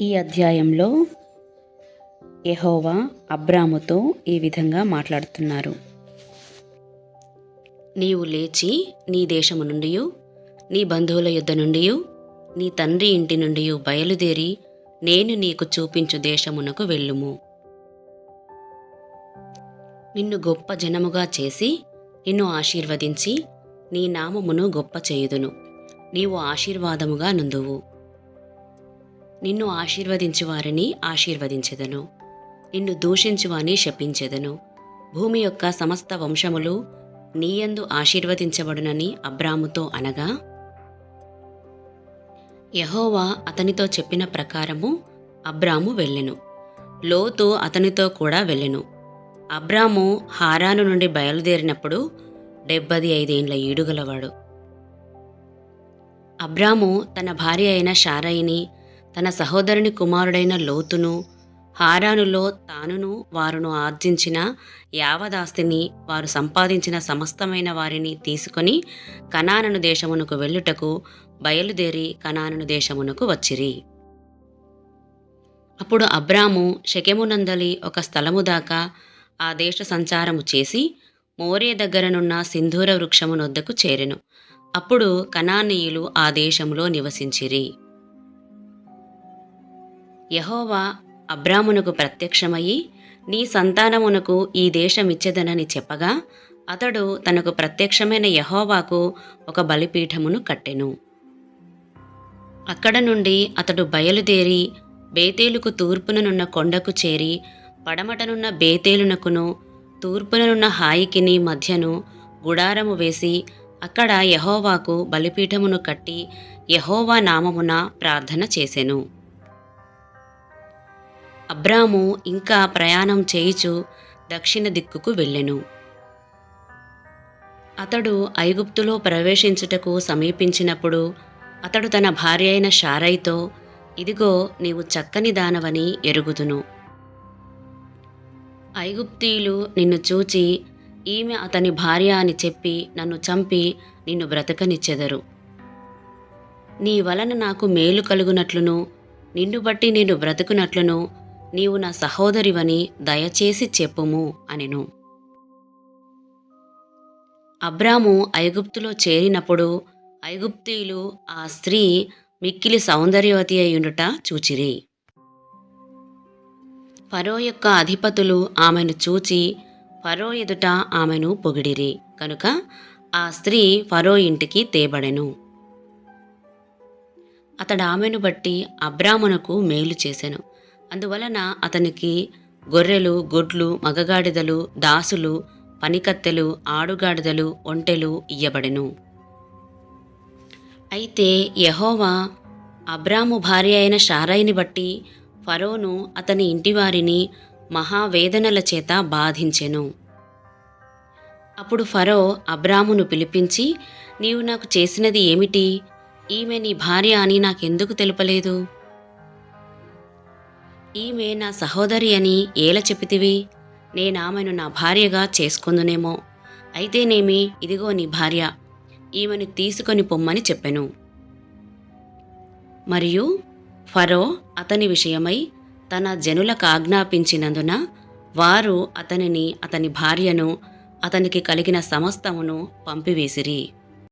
ఈ అధ్యాయంలో యహోవా అబ్రాముతో ఈ విధంగా మాట్లాడుతున్నారు. నీవు లేచి నీ దేశము నుండి నీ బంధువుల యుద్ధ నుండి నీ తండ్రి ఇంటి నుండి బయలుదేరి నేను నీకు చూపించు దేశమునకు వెళ్ళుము. నిన్ను గొప్ప జనముగా చేసి నిన్ను ఆశీర్వదించి నీ నామమును గొప్ప చేయుదును. నీవు ఆశీర్వాదముగా నుందువు. నిన్ను ఆశీర్వదించువారిని ఆశీర్వదించెదను. నిన్ను దూషించువాని శపించెదను. భూమి యొక్క సమస్త వంశములు నీయందు ఆశీర్వదించబడునని అబ్రాముతో అనగా యహోవా అతనితో చెప్పిన ప్రకారము అబ్రాము వెళ్ళెను. లోతు అతనితో కూడా వెళ్ళెను. అబ్రాము హారాను నుండి బయలుదేరినప్పుడు డెబ్బది ఐదేండ్ల ఈడుగలవాడు అబ్రాము తన భార్య అయిన షారయిని తన సహోదరుని కుమారుడైన లోతును హారానులో తానును వారును ఆర్జించిన యావదాస్తిని వారు సంపాదించిన సమస్తమైన వారిని తీసుకొని కనానను దేశమునకు వెళ్ళుటకు బయలుదేరి కనానను దేశమునకు వచ్చిరి. అప్పుడు అబ్రాము శకెమునందలి ఒక స్థలము దాకా ఆ దేశ సంచారము చేసి మోరే దగ్గరనున్న సింధూర వృక్షమునొద్దకు చేరెను. అప్పుడు కనానీయులు ఆ దేశంలో నివసించిరి. యహోవా అబ్రామునకు ప్రత్యక్షమయ్యి నీ సంతానమునకు ఈ దేశమిచ్చెదనని చెప్పగా అతడు తనకు ప్రత్యక్షమైన యహోవాకు ఒక బలిపీఠమును కట్టెను. అక్కడ నుండి అతడు బయలుదేరి బేతేలుకు తూర్పుననున్న కొండకు చేరి పడమటనున్న బేతేలునకును తూర్పుననున్న హాయికిని మధ్యను గుడారము వేసి అక్కడ యహోవాకు బలిపీఠమును కట్టి యహోవా నామమున ప్రార్థన చేసెను. అబ్రాము ఇంకా ప్రయాణం చేయుచు దక్షిణ దిక్కుకు వెళ్ళెను. అతడు ఐగుప్తులో ప్రవేశించుటకు సమీపించినప్పుడు అతడు తన భార్య అయిన షారైతో ఇదిగో నీవు చక్కని దానవని ఎరుగుదును. ఐగుప్తీయులు నిన్ను చూచి ఈమె అతని భార్య అని చెప్పి నన్ను చంపి నిన్ను బ్రతకనిచ్చెదరు. నీ వలన నాకు మేలు కలుగునట్లును నిన్ను బట్టి నేను బ్రతుకునట్లును నీవు నా సహోదరివని దయచేసి చెప్పుము అనెను. అబ్రాము ఐగుప్తులో చేరినప్పుడు ఐగుప్తీయులు ఆ స్త్రీ మిక్కిలి సౌందర్యవతి అయ్యుండుట చూచిరి. ఫరో యొక్క అధిపతులు ఆమెను చూచి ఫరో ఎదుట ఆమెను పొగిడిరి. కనుక ఆ స్త్రీ ఫరో ఇంటికి తేబడెను. అతడు ఆమెను బట్టి అబ్రామునకు మేలు చేసెను. అందువలన అతనికి గొర్రెలు గొడ్లు మగగాడిదలు దాసులు పనికత్తెలు ఆడుగాడిదలు ఒంటెలు ఇయ్యబడెను. అయితే యహోవా అబ్రాము భార్య అయిన షారాయిని బట్టి ఫరోను అతని ఇంటివారిని మహావేదనల చేత బాధించెను. అప్పుడు ఫరో అబ్రామును పిలిపించి నీవు నాకు చేసినది ఏమిటి? ఈమె నీ భార్య అని నాకెందుకు తెలుపలేదు? ఈమె నా సహోదరి అని ఏల చెప్పితివి? నేనామెను నా భార్యగా చేసుకుందునేమో. అయితేనేమి ఇదిగో నీ భార్య ఈమెను తీసుకొని పొమ్మని చెప్పెను. మరియు ఫరో అతని విషయమై తన జనులకు ఆజ్ఞాపించినందున వారు అతనిని అతని భార్యను అతనికి కలిగిన సమస్తమును పంపివేసిరి.